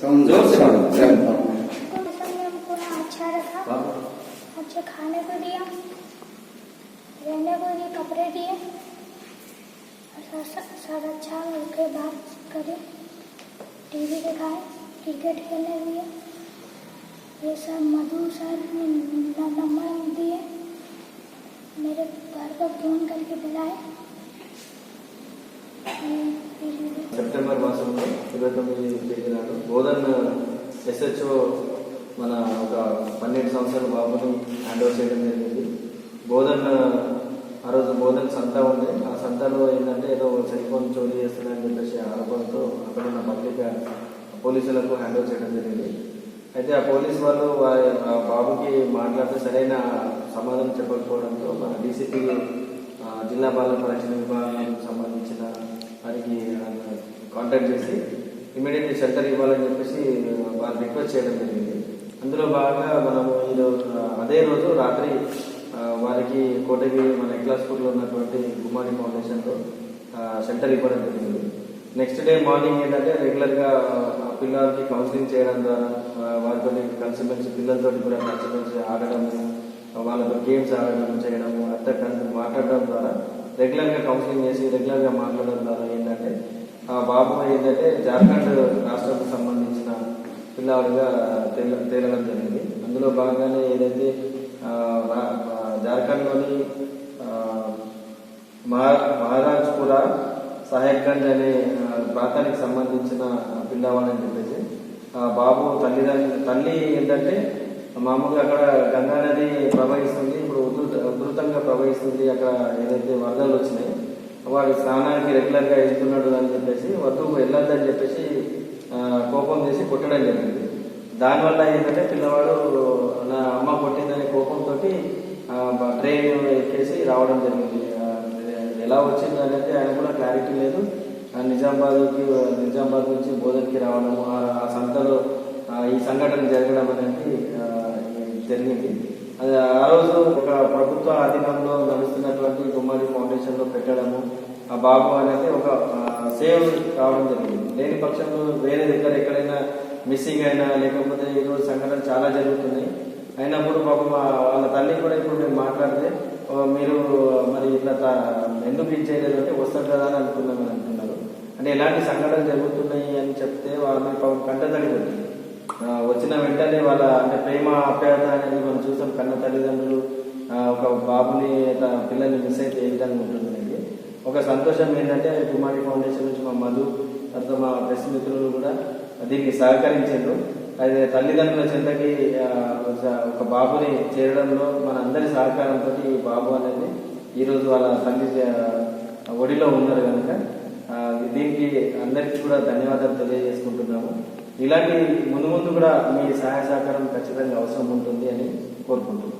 ज़ोर से अच्छा रखा अच्छे खाने को दिया। रहने को दिए कपड़े दिए सब अच्छा उनके बात करे टीवी दिखाए क्रिकेट खेलने दिए ये सब मधु सर नंबर दिए मेरे घर को फ़ोन करके बुलाए సెప్టెంబర్ మాసంలో ఇరవై తొమ్మిది తేదీ నాడు బోధన్ ఎస్హెచ్ఓ మన ఒక పన్నెండు సంవత్సరాల బాబుని హ్యాండ్ ఓవర్ చేయడం జరిగింది. బోధన్ ఆ రోజు బోధన్ సంత ఉంది ఆ సంతలో ఏంటంటే ఏదో సెల్ ఫోన్ చోరీ చేస్తున్నారని చెప్పేసి ఆరోపణతో అక్కడ ఉన్న పత్రిక పోలీసులకు హ్యాండ్ ఓవర్ చేయడం జరిగింది. అయితే ఆ పోలీస్ వాళ్ళు వారి బాబుకి మాట్లాడితే సరైన సమాధానం చెప్పకపోవడంతో మన డీసీపీ జిల్లా బాల పరిరక్షణ విభాగానికి సంబంధించిన వారికి కాంటాక్ట్ చేసి ఇమీడియట్లీ షెల్టర్ ఇవ్వాలని చెప్పేసి వాళ్ళు రిక్వెస్ట్ చేయడం జరిగింది. అందులో భాగంగా మనము ఈరోజు అదే రోజు రాత్రి వారికి కోటగిరి మన ఎక్లాస్పూర్లో ఉన్నటువంటి గుమ్మాడి ఫౌండేషన్లో షెల్టర్ ఇవ్వడం జరిగింది. నెక్స్ట్ డే మార్నింగ్ ఏంటంటే రెగ్యులర్గా పిల్లలకి కౌన్సిలింగ్ చేయడం ద్వారా వారితో కలిసిమెలిసి పిల్లలతో కూడా కలిసిమెలిసి ఆడడం వాళ్ళతో గేమ్స్ ఆడడం చేయడం అత్త కలిసి మాట్లాడడం ద్వారా రెగ్యులర్గా కౌన్సిలింగ్ చేసి రెగ్యులర్గా మాట్లాడడం ద్వారా ఏంటంటే ఆ బాబు ఏంటంటే జార్ఖండ్ రాష్ట్రానికి సంబంధించిన పిల్లవాడిగా తేల తేలడం జరిగింది. అందులో భాగంగానే ఏదైతే జార్ఖండ్లోని మహా- మహారాజ్పుర సాహెబ్గంజ్ అనే ప్రాంతానికి సంబంధించిన పిల్లవాడని చెప్పేసి ఆ బాబు తల్లిదండ్రులు తల్లి ఏంటంటే మామూలుగా అక్కడ గంగా నది ప్రవహిస్తుంది. ఇప్పుడు ఉధృత ఉధృతంగా పరిస్థితి అక్కడ ఏదైతే వరదలు వచ్చినాయి వాడు స్నానానికి రెగ్యులర్గా వెళ్తున్నాడు అని చెప్పేసి వద్దు వెళ్ళొద్దని చెప్పేసి కోపం చేసి కొట్టడం జరిగింది. దానివల్ల ఏంటంటే పిల్లవాడు నా అమ్మ కొట్టిందనే కోపంతో ట్రైన్ ఎక్కేసి రావడం జరిగింది. ఎలా వచ్చింది అనేది ఆయన కూడా క్లారిటీ లేదు. ఆ, నిజామాబాద్కి నిజామాబాద్ నుంచి బోధన్కి రావడం ఆ సంతలో ఈ సంఘటన జరగడం అనేది జరిగింది. అది ఆ రోజు ఒక ప్రభుత్వ అధీనంలో నడుస్తున్నటువంటి గుమ్మడి ఫౌండేషన్లో పెట్టడము ఆ బాబు అనేది ఒక సేవ్ కావడం జరిగింది. లేని పక్షంలో వేరే దగ్గర ఎక్కడైనా మిస్సింగ్ అయినా లేకపోతే ఈరోజు సంఘటన చాలా జరుగుతున్నాయి అయినప్పుడు పాపం వాళ్ళ తల్లి కూడా ఇప్పుడు మేము మాట్లాడితే మీరు మరి ఇట్లా ఎందుకు ఇది చేయలేదు అంటే వస్తారు కదా అని అనుకున్నామని అంటున్నారు అంటే ఎలాంటి సంఘటనలు జరుగుతున్నాయి అని చెప్తే వాళ్ళని పాపం కంటతడి పెట్టింది వచ్చిన వెంటనే వాళ్ళ అంటే ప్రేమ ఆప్యాయత అనేది మనం చూస్తాం కన్న తల్లిదండ్రులు ఒక బాబుని పిల్లల్ని మిస్ అయితే ఏ విధంగా ఉంటుంది అనేది. ఒక సంతోషం ఏంటంటే కుమారి ఫౌండేషన్ నుంచి మా మధు తర్వాత మా ప్రెస్ మిత్రులు కూడా దీనికి సహకరించారు. అయితే తల్లిదండ్రుల చెంతకి ఒక- బాబుని చేరడంలో మన అందరి సహకారంతో ఈ బాబు అనేది ఈరోజు వాళ్ళ తల్లి ఒడిలో ఉన్నారు కనుక దీనికి అందరికీ కూడా ధన్యవాదాలు తెలియజేసుకుంటున్నాము. ఇలాంటి ముందు ముందు కూడా మీ సహాయ సహకారం ఖచ్చితంగా అవసరం ఉంటుంది అని కోరుకుంటున్నాను.